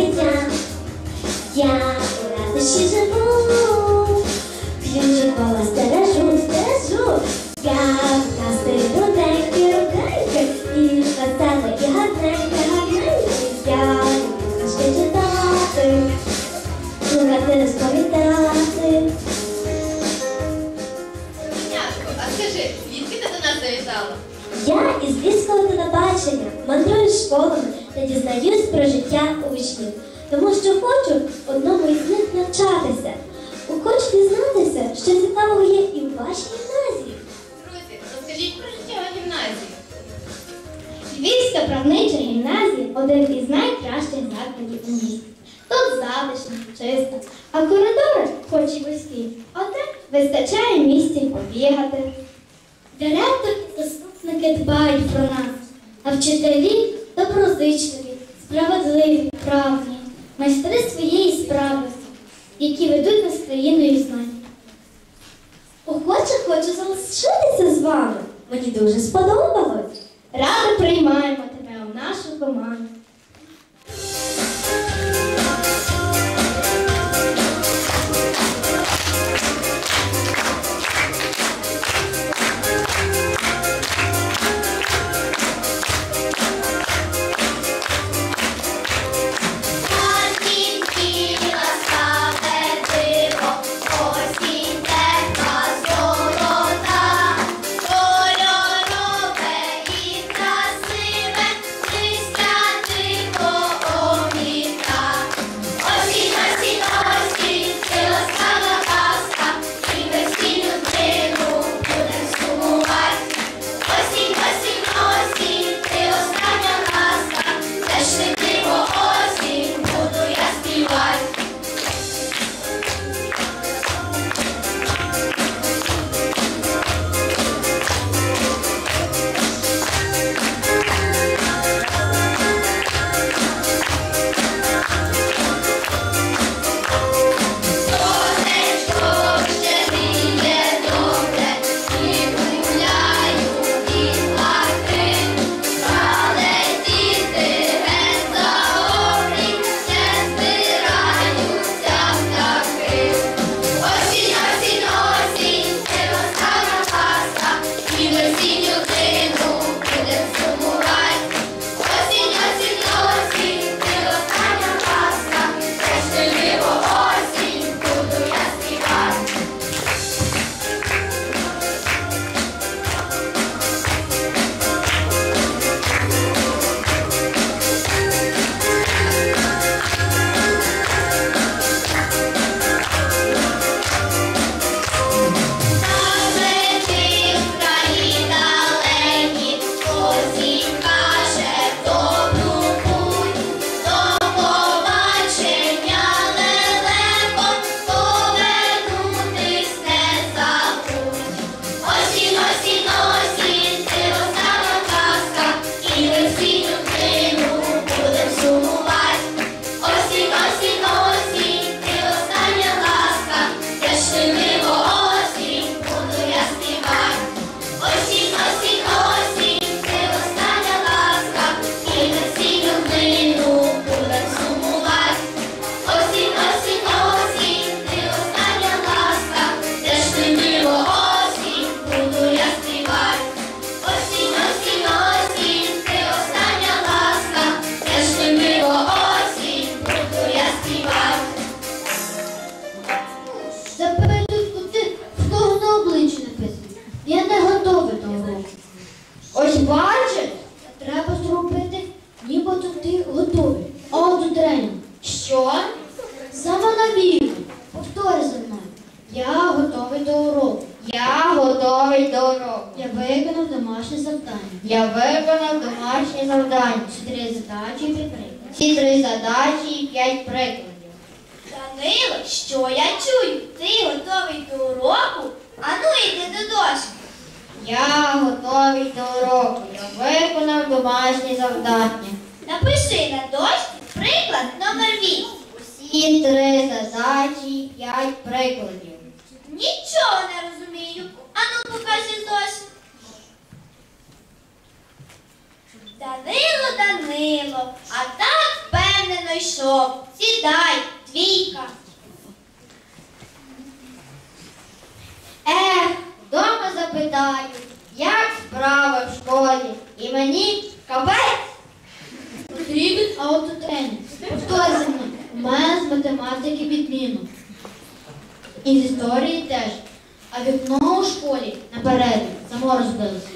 я. Я у радости живу, ключик голос стережу, дорожу. Я у нас иду дайки рукайка, и хватала я однайка, однайка. Я книжки читати, слухати розповідати. А скажи, звідки до нас завітала? Я із Львівського телебачення мандрую школами та дізнаюсь про життя учнів, тому що хочу одному із них навчатися. Хочу дізнатися, що цікавого є і в вашій гімназії. Друзі, розкажіть про життя гімназії. Львівська правнича гімназія один із найкращих закладів у місті. Тут затишно, чисто, а коридори, хоч і вузькі, однак вистачає місця побігати. Директор і заступники дбають про нас, а вчителі доброзичливі, справедливі, правні, майстри своєї справності, які ведуть нас країною знань. Охоче хочу залишитися з вами. Мені дуже сподобалось. Радо приймаємо тебе у нашу команду. Три задачі і п'ять прикладів. Данило, що я чую? Ти готовий до уроку? Ану йди до дошки. Я готовий до уроку. Я виконав домашнє завдання. Напиши на дошці приклад номер 8. Всі три задачі і п'ять прикладів. Нічого не розумію. Ану покажи дошку. Данило, Данило, а так впевнено йшов. Сідай, двійка. Ех, вдома запитають, як справи в школі. І мені капець. Потрібен аутотренінг. Мною. У мене з математики відміну. І з історії теж. А вікно у школі наперед само розбилося.